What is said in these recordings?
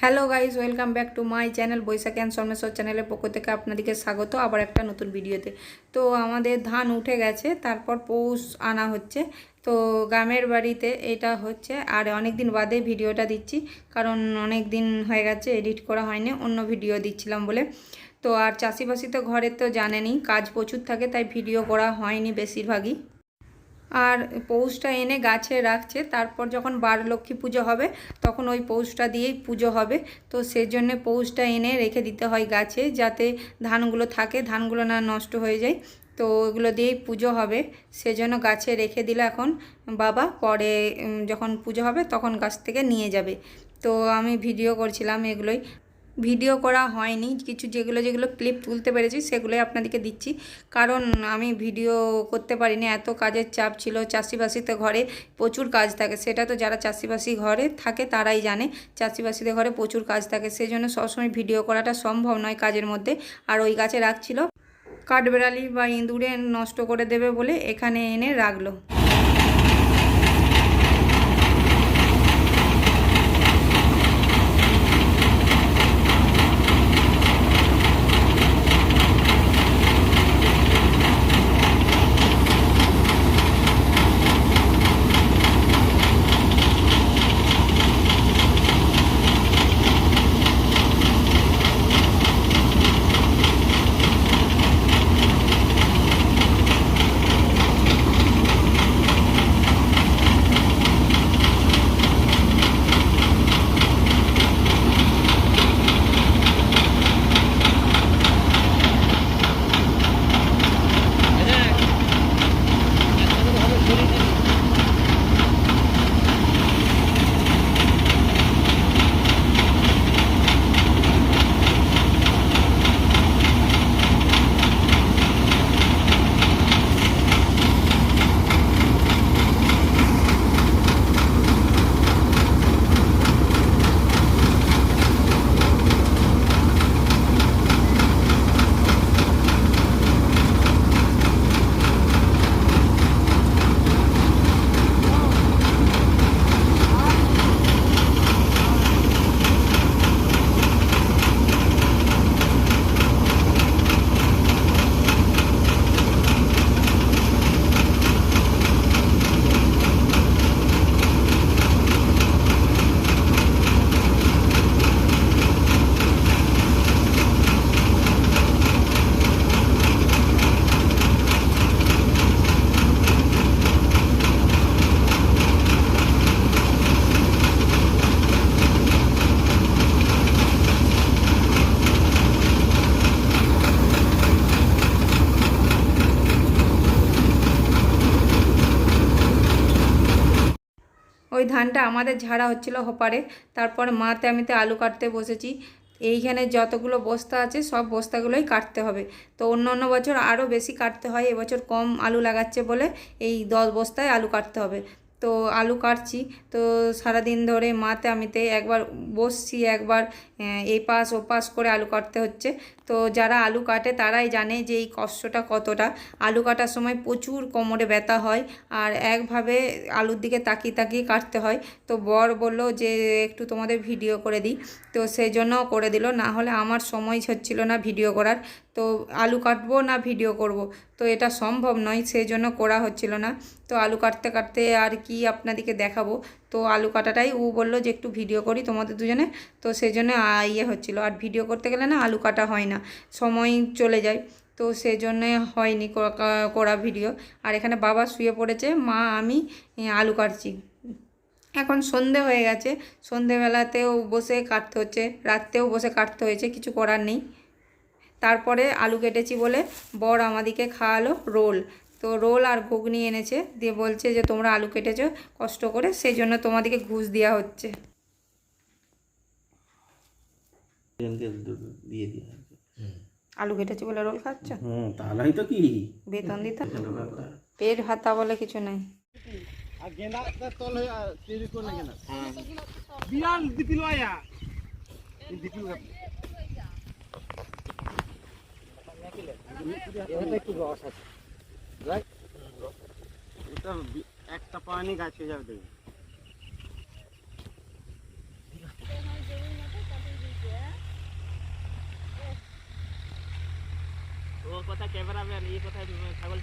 Hello guys welcome back to my channel Baishakhi and Sanmeshwar চ্যানেলের পক্ষ থেকে আপনাদেরকে স্বাগত, আবার একটা নতুন ভিডিওতে। তো আমাদের ধান উঠে গেছে, তারপর পৌষ আনা হচ্ছে। তো গ্রামের বাড়িতে এটা হচ্ছে, আর অনেক দিন বাদে ভিডিওটা দিচ্ছি, কারণ অনেক দিন হয়ে গেছে, এডিট করা হয়নি, অন্য ভিডিও দিচ্ছিলাম বলে। তো আর চাষিবাসি তো ঘরে তো জানেনি কাজ প্রচুর থাকে, তাই ভিডিও করা হয়নি বেশিরভাগই। আর পৌষটা এনে গাছে রাখছে, তারপর যখন বার লক্ষ্মী পুজো হবে, তখন ওই পৌষটা দিয়েই পুজো হবে। তো সেজন্য পৌষটা এনে রেখে দিতে হয় গাছে, যাতে ধানগুলো থাকে, ধানগুলো না নষ্ট হয়ে যায়। তো ওগুলো দিয়েই পুজো হবে। সেজন্য গাছে রেখে দিলে এখন বাবা। পরে যখন পুজো হবে, তখন গাছ থেকে নিয়ে যাবে। তো আমি ভিডিও করছিলাম এগুলোই। ভিডিও করা হয়নি। কিছু যেগুলো যেগুলো ক্লিপ তুলতে পেরেছি, সেগুলোই আপনাদেরকে দিচ্ছি। কারণ আমি ভিডিও করতে পারিনি, এত কাজের চাপ ছিল। চাষিবাসিতে ঘরে প্রচুর কাজ থাকে, সেটা তো যারা চাষিবাসি ঘরে থাকে তারাই জানে। চাষিবাসীদের ঘরে প্রচুর কাজ থাকে সেই জন্য সবসময় ভিডিও করাটা সম্ভব নয় কাজের মধ্যে। আর ওই গাছে রাখছিল। কাঠবেড়ালি বা ইঁদুরে নষ্ট করে দেবে বলে এখানে এনে রাখল। ওই ধানটা আমাদের ঝাড়া হচ্ছিল হোপারে তারপর মাতে আমিতে আলু কাটতে বসেছি। এইখানে যতগুলো বস্তা আছে, সব বস্তাগুলোই কাটতে হবে। তো অন্য অন্য বছর আরও বেশি কাটতে হয়, এবছর কম আলু লাগাচ্ছে বলে এই দশ বস্তায় আলু কাটতে হবে। তো আলু কাটছি। তো সারাদিন ধরে মাতে আমিতে একবার বসছি, একবার এই পাশ ও পাশ করে আলু কাটতে হচ্ছে। তো যারা আলু কাটে তারাই জানে যে এই কষ্টটা কতটা। আলু কাটার সময় প্রচুর কোমরে ব্যথা হয় আর একভাবে আলুর দিকে তাকিয়ে তাকিয়ে কাটতে হয়। তো বর বলল যে একটু তোমাদের ভিডিও করে দিই। তো সেই জন্য করে দিল। না হলে আমার সময় হচ্ছিল না ভিডিও করার। তো আলু কাটবো না ভিডিও করব? তো এটা সম্ভব নয় সেই জন্য করা হচ্ছিল না। তো আলু কাটতে কাটতে আর কি আপনাদেরকে দেখাবো। তো আলু কাটাটাই ও বলল যে একটু ভিডিও করি তোমাদের দুজনে। তো সেই জন্য ইয়ে হচ্ছিল। আর ভিডিও করতে গেলে না আলু কাটা হয় না, সময় চলে যায়। তো সেই জন্যে হয়নি করা- ভিডিও। আর এখানে বাবা শুয়ে পড়েছে, মা আমি আলু কাটছি। এখন সন্ধে হয়ে গেছে, সন্ধেবেলাতেও বসে কাটতে হচ্ছে, রাত্রেও বসে কাটতে হয়েছে, কিছু করার নেই। তারপরে আলু কেটেছি বলে বর আমাদিকে খাওয়ালো রোল। তো রোল আর ঘুগনি এনেছে দিয়ে বলছে যে তোমরা আলু কেটেছো কষ্ট করে সেই জন্য তোমাদেরকে ঘুষ দেওয়া হচ্ছে। আলু কেটেছি বলে রোল খাচ্ছ? তাহলেই তো কি? বেতন দিতে? পেট ভাতা বলে কিছু নাই। হয়ে। দিপিল আয়া। দিপিল একটা পানি গাছে যাবে छागल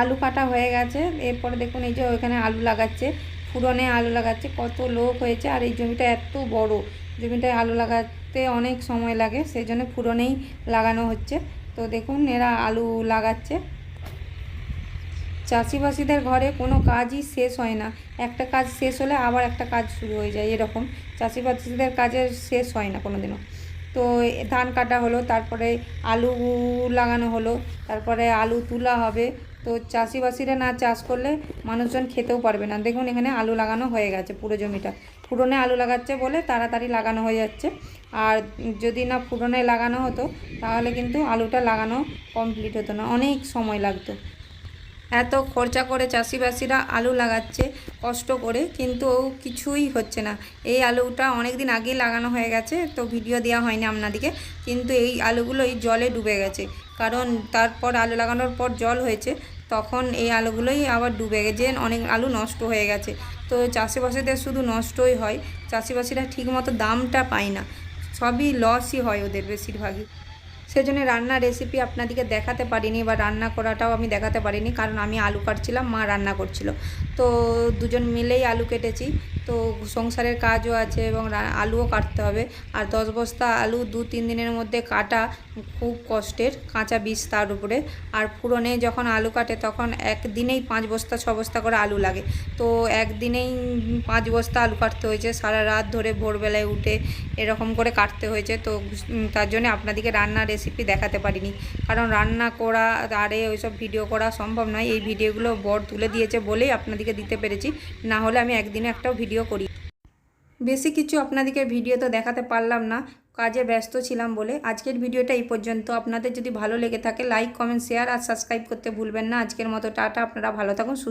আলু কাটা হয়ে গেছে। এরপরে দেখুন এই যে ওখানে আলু লাগাচ্ছে। ফুরনে আলু লাগাচ্ছে। কত লোক হয়েছে। আর এই জমিটা এত বড়। জমিটায় আলু লাগাতে অনেক সময় লাগে। সেই জন্য ফুরনেই লাগানো হচ্ছে। তো দেখুন এরা আলু লাগাচ্ছে। চাষিবাসীদের ঘরে কোনো কাজই শেষ হয় না। একটা কাজ শেষ হলে আবার একটা কাজ শুরু হয়ে যায় এরকম। চাষিবাসীদের কাজের শেষ হয় না কোনো দিনও তো ধান কাটা হলো, তারপরে আলু লাগানো হলো, তারপরে আলু তোলা হবে। তো চাষিবাসীরা না চাষ করলে মানুষজন খেতেও পারবে না। দেখুন এখানে আলু লাগানো হয়ে গেছে পুরো জমিটা। ফুরনে আলু লাগাচ্ছে বলে তাড়াতাড়ি লাগানো হয়ে যাচ্ছে। আর যদি না ফুরনে লাগানো হতো, তাহলে কিন্তু আলুটা লাগানো কমপ্লিট হতো না। অনেক সময় লাগতো। এত খরচা করে চাষিবাসীরা আলু লাগাচ্ছে, কষ্ট করে, কিন্তু কিছুই হচ্ছে না। এই আলুটা অনেক দিন আগেই লাগানো হয়ে গেছে, তো ভিডিও দেওয়া হয়নি আপনাদেরকে। কিন্তু এই আলুগুলো এই জলে ডুবে গেছে। কারণ তারপর আলু লাগানোর পর জল হয়েছে তখন এই আলুগুলোই আবার ডুবে গেছে অনেক আলু নষ্ট হয়ে গেছে। তো চাষিবাসীদের শুধু নষ্টই হয়, চাষিবাসীরা ঠিকমতো দামটা পায় না। সবই লসই হয় ওদের বেশিরভাগই। সেজন্য রান্নার রেসিপি আপনাদেরকে দেখাতে পারিনি বা রান্না করাটাও আমি দেখাতে পারিনি, কারণ আমি আলু কাটছিলাম, মা রান্না করছিল। তো দুজন মিলেই আলু কেটেছি। তো সংসারের কাজও আছে এবং আলুও কাটতে হবে। আর দশ বস্তা আলু দু, তিন দিনের মধ্যে কাটা খুব কষ্টের, কাঁচা বীজ তার উপরে। আর ফুরনে যখন আলু কাটে তখন একদিনেই পাঁচ বস্তা, ছ বস্তা করে আলু লাগে। তো একদিনেই পাঁচ বস্তা আলু কাটতে হয়েছে। সারা রাত ধরে ভোরবেলায় উঠে এরকম করে কাটতে হয়েছে। তো তার জন্য আপনাদেরকে রান্নার রেসিপি দেখাতে পারিনি। কারণ রান্না করা, আরে ওইসব ভিডিও করা সম্ভব নয়। এই ভিডিওগুলো বর তুলে দিয়েছে বলেই আপনাদেরকে দিতে পেরেছি। না হলে আমি একদিনে একটাও ভিডিও করি। বেশি কিছু আপনাদেরকে ভিডিও তো দেখাতে পারলাম না, কাজে ব্যস্ত ছিলাম বলে। আজকের ভিডিওটা এই পর্যন্ত। আপনাদের যদি ভালো লেগে থাকে লাইক কমেন্ট শেয়ার আর সাবস্ক্রাইব করতে ভুলবেন না। আজকের মতো টাটা, আপনারা ভালো থাকুন, সুস্থ